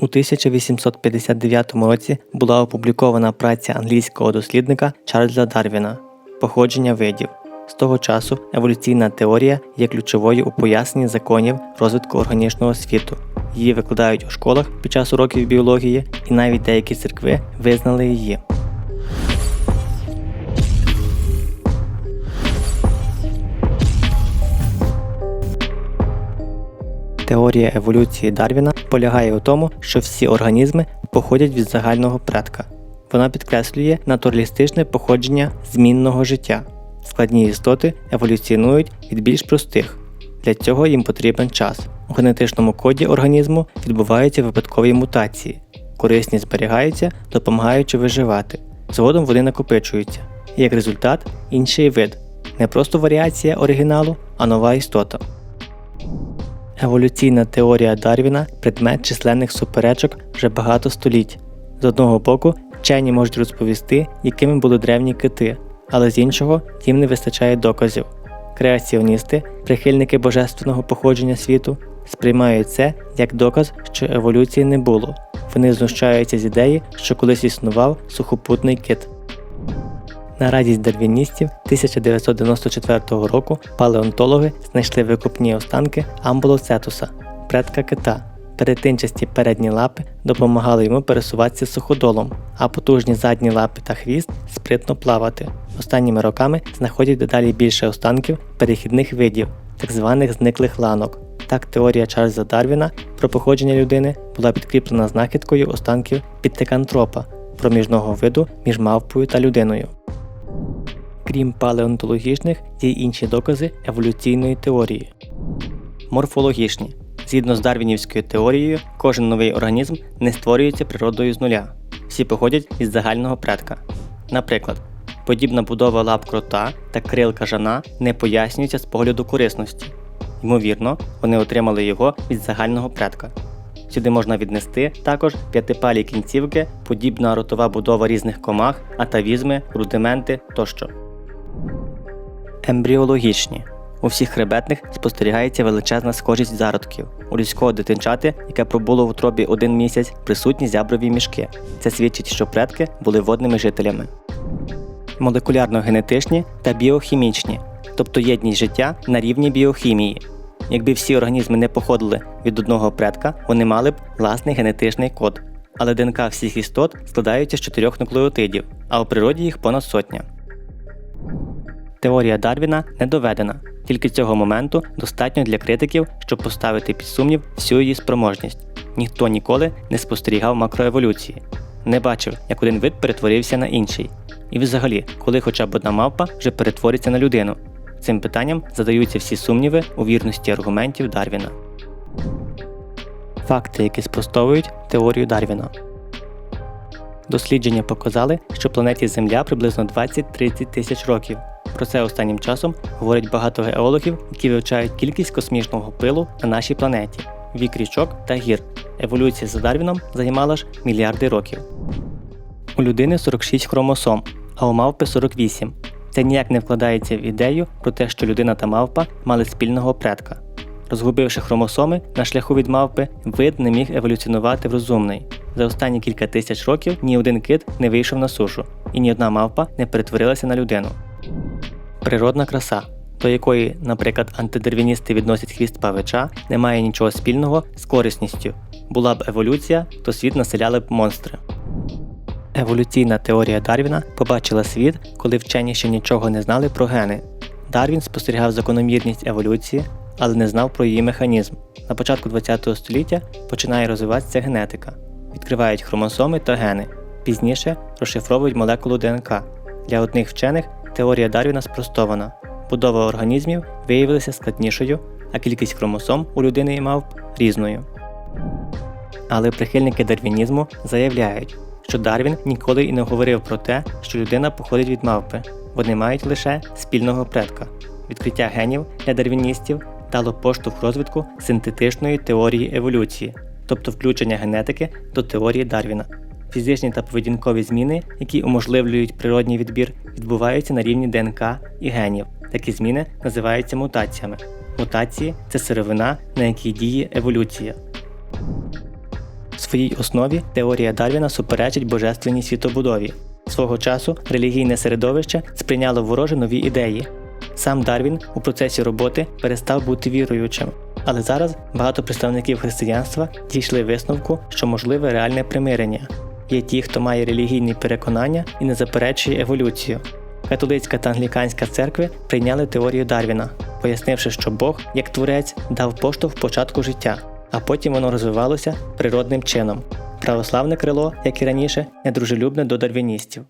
У 1859 році була опублікована праця англійського дослідника Чарльза Дарвіна Походження видів. З того часу еволюційна теорія є ключовою у поясненні законів розвитку органічного світу. Її викладають у школах під час уроків біології, і навіть деякі церкви визнали її. Теорія еволюції Дарвіна полягає у тому, що всі організми походять від загального предка. Вона підкреслює натуралістичне походження змінного життя. Складні істоти еволюціонують від більш простих. Для цього їм потрібен час. У генетичному коді організму відбуваються випадкові мутації. Корисні зберігаються, допомагаючи виживати. Згодом вони накопичуються. І як результат інший вид. Не просто варіація оригіналу, а нова істота. Еволюційна теорія Дарвіна предмет численних суперечок вже багато століть. З одного боку, вчені можуть розповісти, якими були древні кити, але з іншого їм не вистачає доказів. Креаціоністи, прихильники божественного походження світу, сприймають це як доказ, що еволюції не було. Вони знущаються з ідеї, що колись існував сухопутний кит. На радість дарвіністів 1994 року палеонтологи знайшли викопні останки амбулоцетуса, предка кита. Перетинчасті передні лапи допомагали йому пересуватися суходолом, а потужні задні лапи та хвіст спритно плавати. Останніми роками знаходять дедалі більше останків перехідних видів, так званих зниклих ланок. Так теорія Чарльза Дарвіна про походження людини була підкріплена знахідкою останків підтекантропа, проміжного виду між мавпою та людиною. Крім палеонтологічних, є інші докази еволюційної теорії. Морфологічні. Згідно з дарвінівською теорією, кожен новий організм не створюється природою з нуля. Всі походять із загального предка. Наприклад, подібна будова лап крота та крил кажана не пояснюється з погляду корисності. Ймовірно, вони отримали його від загального предка. Сюди можна віднести також п'ятипалі кінцівки, подібна ротова будова різних комах, атавізми, рудименти тощо. Ембріологічні. У всіх хребетних спостерігається величезна схожість зародків. У людського дитинчати, яке пробуло в утробі один місяць, присутні зяброві мішки. Це свідчить, що предки були водними жителями. Молекулярно-генетичні та біохімічні, тобто єдність життя на рівні біохімії. Якби всі організми не походили від одного предка, вони мали б власний генетичний код. Але ДНК всіх істот складаються з чотирьох нуклеотидів, а у природі їх понад сотня. Теорія Дарвіна не доведена, тільки цього моменту достатньо для критиків, щоб поставити під сумнів всю її спроможність. Ніхто ніколи не спостерігав макроеволюції, не бачив, як один вид перетворився на інший. І взагалі, коли хоча б одна мавпа вже перетвориться на людину. Цим питанням задаються всі сумніви у вірності аргументів Дарвіна. Факти, які спростовують теорію Дарвіна. Дослідження показали, що планеті Земля приблизно 20-30 тисяч років. Про це останнім часом говорять багато геологів, які вивчають кількість космічного пилу на нашій планеті, вік річок та гір. Еволюція за Дарвіном займала ж мільярди років. У людини 46 хромосом, а у мавпи 48. Це ніяк не вкладається в ідею про те, що людина та мавпа мали спільного предка. Розгубивши хромосоми на шляху від мавпи, вид не міг еволюціонувати в розумний. За останні кілька тисяч років ні один кит не вийшов на сушу, і ні одна мавпа не перетворилася на людину. Природна краса, до якої, наприклад, антидервіністи відносять хвіст павича, не має нічого спільного з корисністю. Була б еволюція, то світ населяли б монстри. Еволюційна теорія Дарвіна побачила світ, коли вчені ще нічого не знали про гени. Дарвін спостерігав закономірність еволюції, але не знав про її механізм. На початку ХХ століття починає розвиватися генетика. Відкривають хромосоми та гени. Пізніше розшифровують молекулу ДНК. Для одних вчених теорія Дарвіна спростована. Будова організмів виявилася складнішою, а кількість хромосом у людини і мавп різною. Але прихильники дарвінізму заявляють, що Дарвін ніколи і не говорив про те, що людина походить від мавпи. Вони мають лише спільного предка. Відкриття генів для дарвіністів дало поштовх розвитку синтетичної теорії еволюції, тобто включення генетики до теорії Дарвіна. Фізичні та поведінкові зміни, які уможливлюють природній відбір, відбуваються на рівні ДНК і генів. Такі зміни називаються мутаціями. Мутації це сировина, на якій діє еволюція. своїй основі теорія Дарвіна суперечить божественній світобудові. Свого часу релігійне середовище сприйняло вороже нові ідеї. Сам Дарвін у процесі роботи перестав бути віруючим, але зараз багато представників християнства дійшли висновку, що можливе реальне примирення. Є ті, хто має релігійні переконання і не заперечує еволюцію. Католицька та англіканська церкви прийняли теорію Дарвіна, пояснивши, що Бог, як творець, дав поштовх початку життя, а потім воно розвивалося природним чином. Православне крило, як і раніше, недружелюбне до дарвіністів.